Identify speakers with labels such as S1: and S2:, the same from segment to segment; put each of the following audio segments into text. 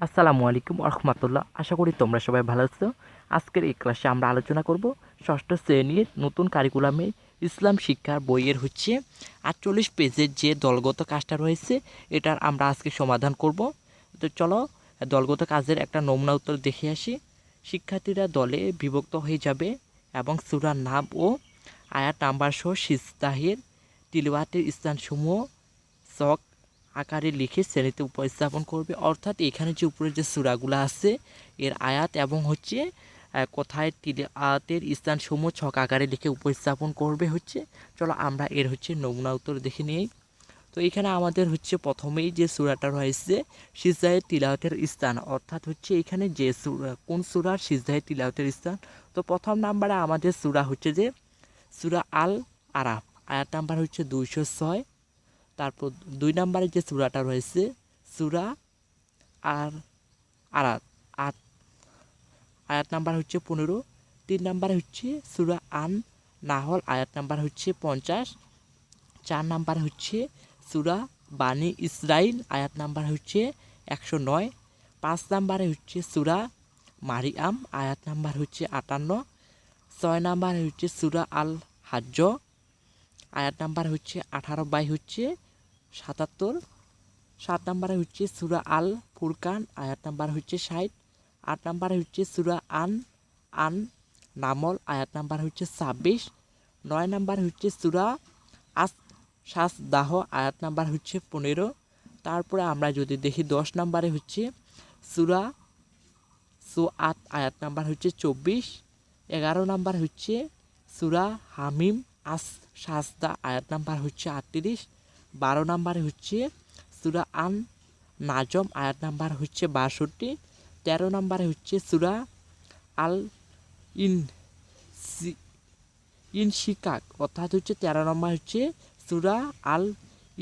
S1: আসসালামু আলাইকুম রহমতুল্লাহ আশা করি তোমরা সবাই ভালো আছো। আজকের এই ক্লাসে আমরা আলোচনা করব ষষ্ঠ শ্রেণির নতুন কারিকুলামে ইসলাম শিক্ষার বইয়ের হচ্ছে আটচল্লিশ পেজের যে দলগত কাজটা রয়েছে, এটার আমরা আজকে সমাধান করব। তো চলো, দলগত কাজের একটা নমুনা উত্তর দেখে আসি। শিক্ষার্থীরা দলে বিভক্ত হয়ে যাবে এবং সুরার নাম ও আয়াত নাম্বার সহ সিস্তাহের তিলওয়াতের স্থানসমূহ শখ আকারে লিখে শ্রেণীতে উপস্থাপন করবে। অর্থাৎ এখানে যে উপরে যে সুরাগুলো আছে, এর আয়াত এবং হচ্ছে কোথায় তিলে, আয়াতের স্থান স্থানসমূহ ছক আকারে লিখে উপস্থাপন করবে হচ্ছে। চলো আমরা এর হচ্ছে নমুনা উত্তর দেখে নিই। তো এখানে আমাদের হচ্ছে প্রথমেই যে সুরাটা রয়েছে সিজদায়ের তিলাওয়াতের স্থান। অর্থাৎ হচ্ছে এখানে যে সুরা, কোন সুরার সিজদায়ের তিলাওয়াতের স্থান? তো প্রথম নাম্বারে আমাদের সুরা হচ্ছে যে সুরা আল আরাফ আয়াত নাম্বার হচ্ছে দুইশো ছয়। তারপর দুই নম্বরে যে সুরাটা রয়েছে, সুরা আর আরাত। আট আয়াত নাম্বার হচ্ছে পনেরো, তিন নাম্বারে হচ্ছে সুরা আন নাহল, আয়াত নাম্বার হচ্ছে পঞ্চাশ, চার নাম্বার হচ্ছে সুরা বানি ইসরাইল, আয়াত নাম্বার হচ্ছে একশো নয়, পাঁচ নাম্বারে হচ্ছে সূরা মারিয়াম, আয়াত নাম্বার হচ্ছে আটান্ন, ছয় নাম্বারে হচ্ছে সুরা আল হাজ্জ আয়াত নাম্বার হচ্ছে আঠারো বাই হচ্ছে সাতাত্তর, সাত নাম্বারে হচ্ছে সুরা আল ফুরকান, আয়াত নাম্বার হচ্ছে ষাট, আট নাম্বারে হচ্ছে সুরা আন আন নামল, আয়াত নাম্বার হচ্ছে ছাব্বিশ, নয় নাম্বার হচ্ছে সুরা আস শাস দাহ আয়াত নাম্বার হচ্ছে পনেরো। তারপরে আমরা যদি দেখি দশ নাম্বারে হচ্ছে সুরা সো আট আয়াত নাম্বার হচ্ছে চব্বিশ, এগারো নাম্বার হচ্ছে সুরা হামিম, আস সাজদা আয়াত নাম্বার হচ্ছে আটত্রিশ বারো নাম্বারে হচ্ছে সুরা আন নাজম, আয়াত নাম্বার হচ্ছে বাষট্টি। তেরো নাম্বারে হচ্ছে সুরা আল ইন ইনশিকাক, অর্থাৎ হচ্ছে তেরো নম্বর হচ্ছে সুরা আল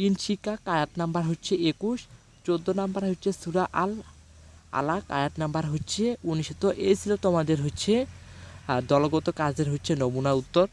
S1: ইনশিকাক, আয়াত নাম্বার হচ্ছে একুশ। চোদ্দ নাম্বার হচ্ছে সুরা আল আলাক, আয়াত নাম্বার হচ্ছে উনিশ। তো এই ছিল তোমাদের হচ্ছে দলগত কাজের হচ্ছে নমুনা উত্তর।